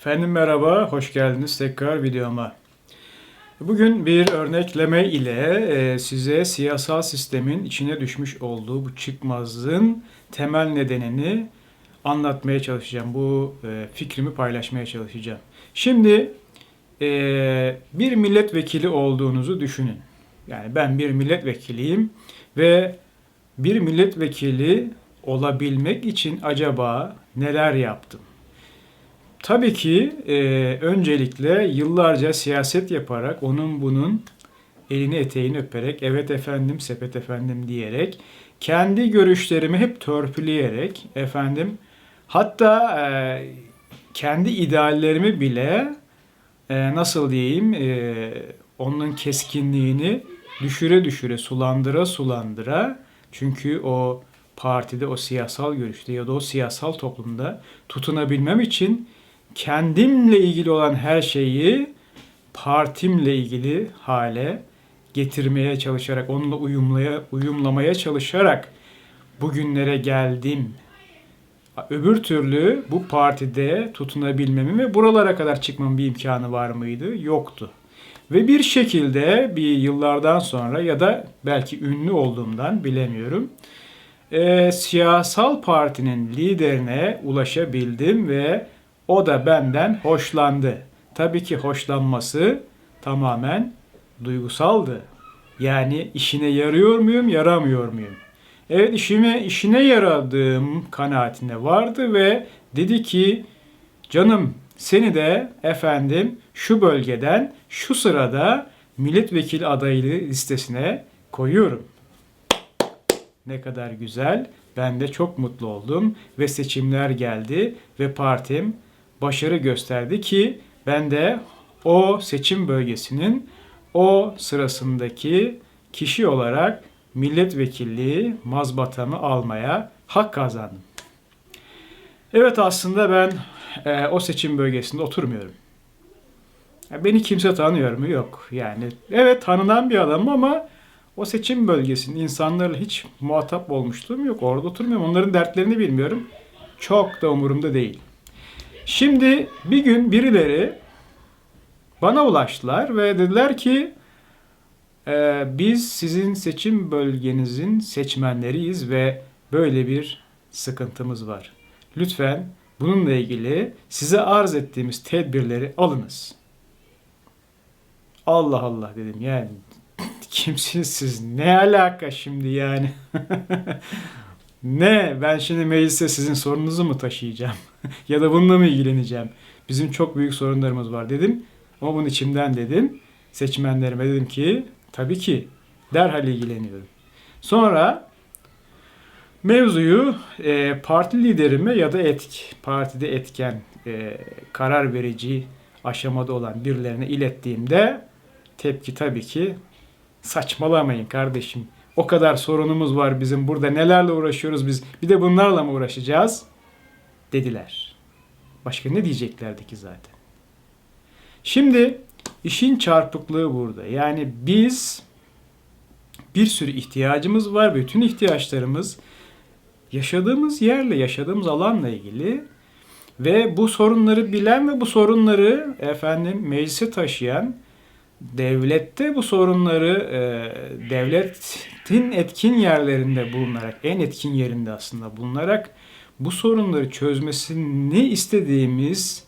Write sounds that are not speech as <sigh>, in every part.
Efendim merhaba, hoş geldiniz tekrar videoma. Bugün bir örnekleme ile e, size siyasal sistemin içine düşmüş olduğu bu çıkmazlığın temel nedenini anlatmaya çalışacağım. Bu e, fikrimi paylaşmaya çalışacağım. Şimdi e, bir milletvekili olduğunuzu düşünün. Yani ben bir milletvekiliyim ve bir milletvekili olabilmek için acaba neler yaptım? Tabii ki e, öncelikle yıllarca siyaset yaparak onun bunun elini eteğini öperek evet efendim sepet efendim diyerek kendi görüşlerimi hep törpüleyerek efendim hatta e, kendi ideallerimi bile e, nasıl diyeyim e, onun keskinliğini düşüre düşüre sulandıra sulandıra çünkü o partide o siyasal görüşte ya da o siyasal toplumda tutunabilmem için kendimle ilgili olan her şeyi partimle ilgili hale getirmeye çalışarak, onunla uyumlaya, uyumlamaya çalışarak bugünlere geldim. Öbür türlü bu partide tutunabilmemin ve buralara kadar çıkmamın bir imkanı var mıydı? Yoktu. Ve bir şekilde bir yıllardan sonra ya da belki ünlü olduğumdan bilemiyorum. E, siyasal partinin liderine ulaşabildim ve o da benden hoşlandı. Tabii ki hoşlanması tamamen duygusaldı. Yani işine yarıyor muyum, yaramıyor muyum? Evet işime işine yaradığım kanaatine vardı ve dedi ki canım seni de efendim şu bölgeden şu sırada milletvekili adaylığı listesine koyuyorum. Ne kadar güzel. Ben de çok mutlu oldum ve seçimler geldi ve partim başarı gösterdi ki ben de o seçim bölgesinin o sırasındaki kişi olarak milletvekilliği mazbatamı almaya hak kazandım. Evet aslında ben e, o seçim bölgesinde oturmuyorum. Beni kimse tanıyor mu? Yok. Yani evet tanınan bir adamım ama o seçim bölgesinin insanlarla hiç muhatap olmuşluğum yok. Orada oturmuyorum. Onların dertlerini bilmiyorum. Çok da umurumda değil. Şimdi bir gün birileri bana ulaştılar ve dediler ki e, biz sizin seçim bölgenizin seçmenleriyiz ve böyle bir sıkıntımız var. Lütfen bununla ilgili size arz ettiğimiz tedbirleri alınız. Allah Allah dedim yani <laughs> kimsiniz siz ne alaka şimdi yani <laughs> Ne? Ben şimdi meclise sizin sorununuzu mu taşıyacağım? <laughs> ya da bununla mı ilgileneceğim? Bizim çok büyük sorunlarımız var dedim. Ama bunu içimden dedim. Seçmenlerime dedim ki tabii ki derhal ilgileniyorum. Sonra mevzuyu e, parti liderime ya da etk, partide etken e, karar verici aşamada olan birilerine ilettiğimde tepki tabii ki saçmalamayın kardeşim o kadar sorunumuz var bizim burada nelerle uğraşıyoruz biz bir de bunlarla mı uğraşacağız dediler. Başka ne diyeceklerdi ki zaten. Şimdi işin çarpıklığı burada. Yani biz bir sürü ihtiyacımız var. Bütün ihtiyaçlarımız yaşadığımız yerle, yaşadığımız alanla ilgili ve bu sorunları bilen ve bu sorunları efendim meclise taşıyan devlette bu sorunları e, devletin etkin yerlerinde bulunarak, en etkin yerinde aslında bulunarak bu sorunları çözmesini istediğimiz,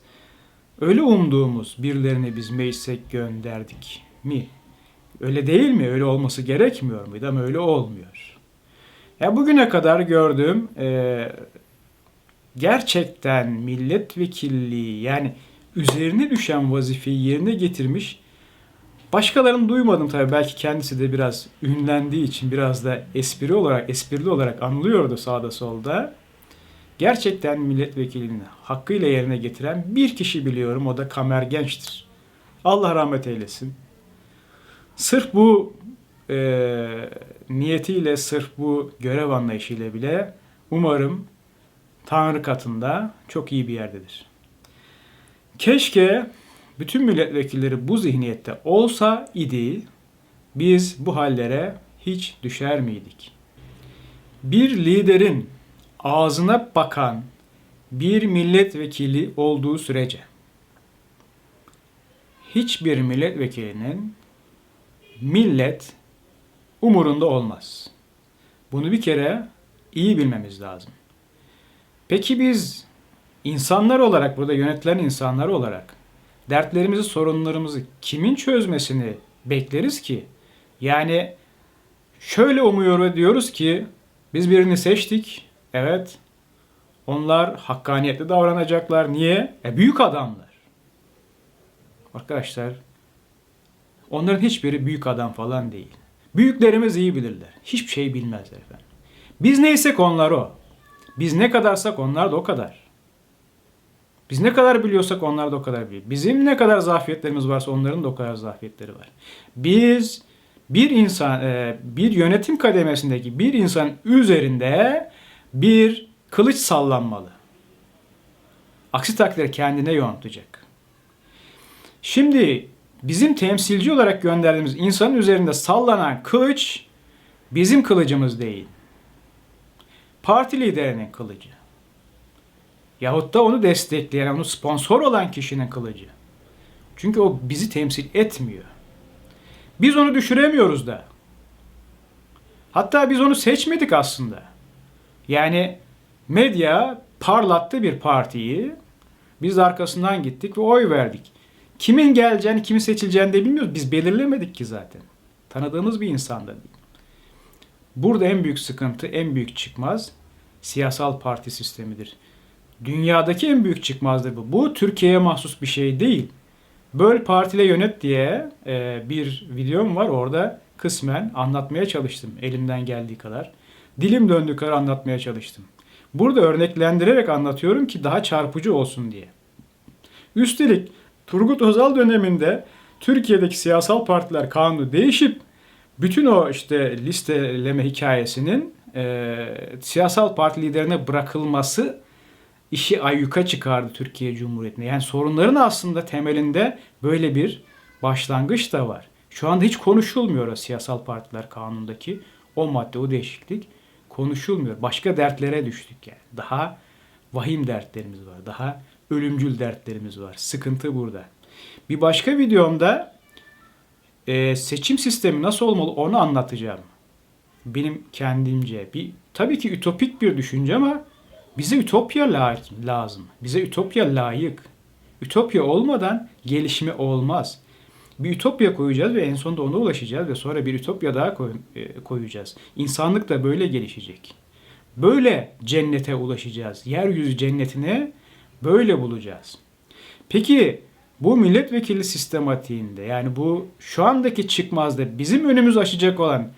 öyle umduğumuz birilerine biz meclise gönderdik mi? Öyle değil mi? Öyle olması gerekmiyor muydu? Ama öyle olmuyor. Ya bugüne kadar gördüğüm e, gerçekten milletvekilliği yani üzerine düşen vazifeyi yerine getirmiş Başkalarını duymadım tabii. Belki kendisi de biraz ünlendiği için biraz da espri olarak, esprili olarak anılıyordu sağda solda. Gerçekten milletvekilini hakkıyla yerine getiren bir kişi biliyorum. O da Kamer Genç'tir. Allah rahmet eylesin. Sırf bu e, niyetiyle, sırf bu görev anlayışıyla bile umarım Tanrı katında çok iyi bir yerdedir. Keşke bütün milletvekilleri bu zihniyette olsa idi biz bu hallere hiç düşer miydik? Bir liderin ağzına bakan bir milletvekili olduğu sürece hiçbir milletvekilinin millet umurunda olmaz. Bunu bir kere iyi bilmemiz lazım. Peki biz insanlar olarak, burada yönetilen insanlar olarak dertlerimizi, sorunlarımızı kimin çözmesini bekleriz ki? Yani şöyle umuyor diyoruz ki biz birini seçtik. Evet. Onlar hakkaniyetli davranacaklar. Niye? E büyük adamlar. Arkadaşlar onların hiçbiri büyük adam falan değil. Büyüklerimiz iyi bilirler. Hiçbir şey bilmezler efendim. Biz neysek onlar o. Biz ne kadarsak onlar da o kadar. Biz ne kadar biliyorsak onlar da o kadar biliyor. Bizim ne kadar zafiyetlerimiz varsa onların da o kadar zafiyetleri var. Biz bir insan, e, bir yönetim kademesindeki bir insan üzerinde bir kılıç sallanmalı. Aksi takdirde kendine yontacak. Şimdi bizim temsilci olarak gönderdiğimiz insanın üzerinde sallanan kılıç bizim kılıcımız değil. Parti liderinin kılıcı. Yahut da onu destekleyen, onu sponsor olan kişinin kılıcı. Çünkü o bizi temsil etmiyor. Biz onu düşüremiyoruz da. Hatta biz onu seçmedik aslında. Yani medya parlattı bir partiyi. Biz arkasından gittik ve oy verdik. Kimin geleceğini, kimin seçileceğini de bilmiyoruz. Biz belirlemedik ki zaten. Tanıdığımız bir insan da değil. Burada en büyük sıkıntı, en büyük çıkmaz siyasal parti sistemidir. Dünyadaki en büyük çıkmazdır bu. Bu Türkiye'ye mahsus bir şey değil. Böl partile yönet diye e, bir videom var. Orada kısmen anlatmaya çalıştım elimden geldiği kadar. Dilim döndüğü kadar anlatmaya çalıştım. Burada örneklendirerek anlatıyorum ki daha çarpıcı olsun diye. Üstelik Turgut Özal döneminde Türkiye'deki siyasal partiler kanunu değişip bütün o işte listeleme hikayesinin e, siyasal parti liderine bırakılması işi ayyuka çıkardı Türkiye Cumhuriyeti'ne. Yani sorunların aslında temelinde böyle bir başlangıç da var. Şu anda hiç konuşulmuyor siyasal partiler kanunundaki o madde, o değişiklik konuşulmuyor. Başka dertlere düştük yani. Daha vahim dertlerimiz var. Daha ölümcül dertlerimiz var. Sıkıntı burada. Bir başka videomda e, seçim sistemi nasıl olmalı onu anlatacağım. Benim kendimce bir tabii ki ütopik bir düşünce ama bize ütopya lazım. Bize ütopya layık. Ütopya olmadan gelişme olmaz. Bir ütopya koyacağız ve en sonunda ona ulaşacağız ve sonra bir ütopya daha e, koyacağız. İnsanlık da böyle gelişecek. Böyle cennete ulaşacağız. Yeryüzü cennetine böyle bulacağız. Peki bu milletvekili sistematiğinde yani bu şu andaki çıkmazda bizim önümüz açacak olan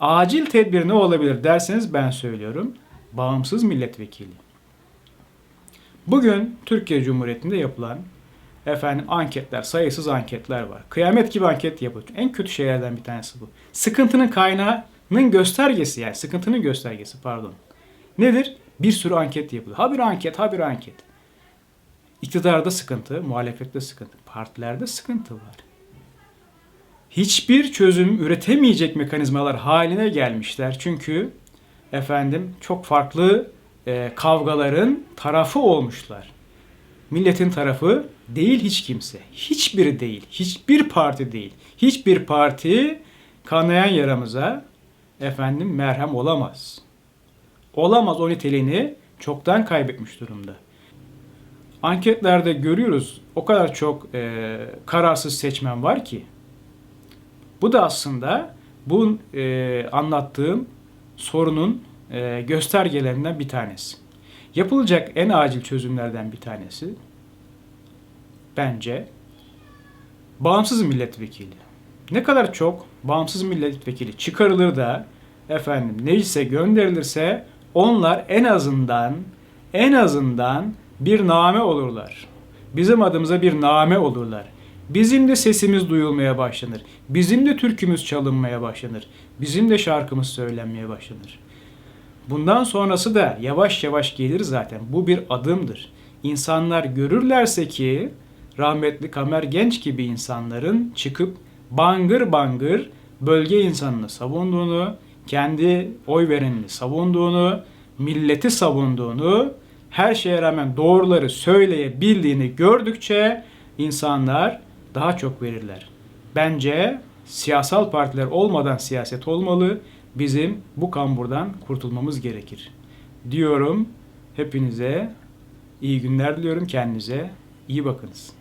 acil tedbir ne olabilir derseniz ben söylüyorum. Bağımsız milletvekili. Bugün Türkiye Cumhuriyeti'nde yapılan efendim anketler, sayısız anketler var. Kıyamet gibi anket yapılıyor. En kötü şeylerden bir tanesi bu. Sıkıntının kaynağının göstergesi yani sıkıntının göstergesi pardon. Nedir? Bir sürü anket yapılıyor. Ha bir anket, ha bir anket. İktidarda sıkıntı, muhalefette sıkıntı, partilerde sıkıntı var. Hiçbir çözüm üretemeyecek mekanizmalar haline gelmişler. Çünkü efendim çok farklı e, kavgaların tarafı olmuşlar. Milletin tarafı değil hiç kimse. Hiçbiri değil. Hiçbir parti değil. Hiçbir parti kanayan yaramıza efendim merhem olamaz. Olamaz o niteliğini çoktan kaybetmiş durumda. Anketlerde görüyoruz o kadar çok e, kararsız seçmen var ki. Bu da aslında bu e, anlattığım sorunun e, göstergelerinden bir tanesi. Yapılacak en acil çözümlerden bir tanesi bence bağımsız milletvekili. Ne kadar çok bağımsız milletvekili çıkarılır da efendim neyse gönderilirse onlar en azından en azından bir name olurlar. Bizim adımıza bir name olurlar. Bizim de sesimiz duyulmaya başlanır. Bizim de türkümüz çalınmaya başlanır. Bizim de şarkımız söylenmeye başlanır. Bundan sonrası da yavaş yavaş gelir zaten. Bu bir adımdır. İnsanlar görürlerse ki rahmetli Kamer Genç gibi insanların çıkıp bangır bangır bölge insanını savunduğunu, kendi oy verenini savunduğunu, milleti savunduğunu, her şeye rağmen doğruları söyleyebildiğini gördükçe insanlar daha çok verirler. Bence siyasal partiler olmadan siyaset olmalı. Bizim bu kamburdan kurtulmamız gerekir. Diyorum hepinize iyi günler diliyorum kendinize. iyi bakınız.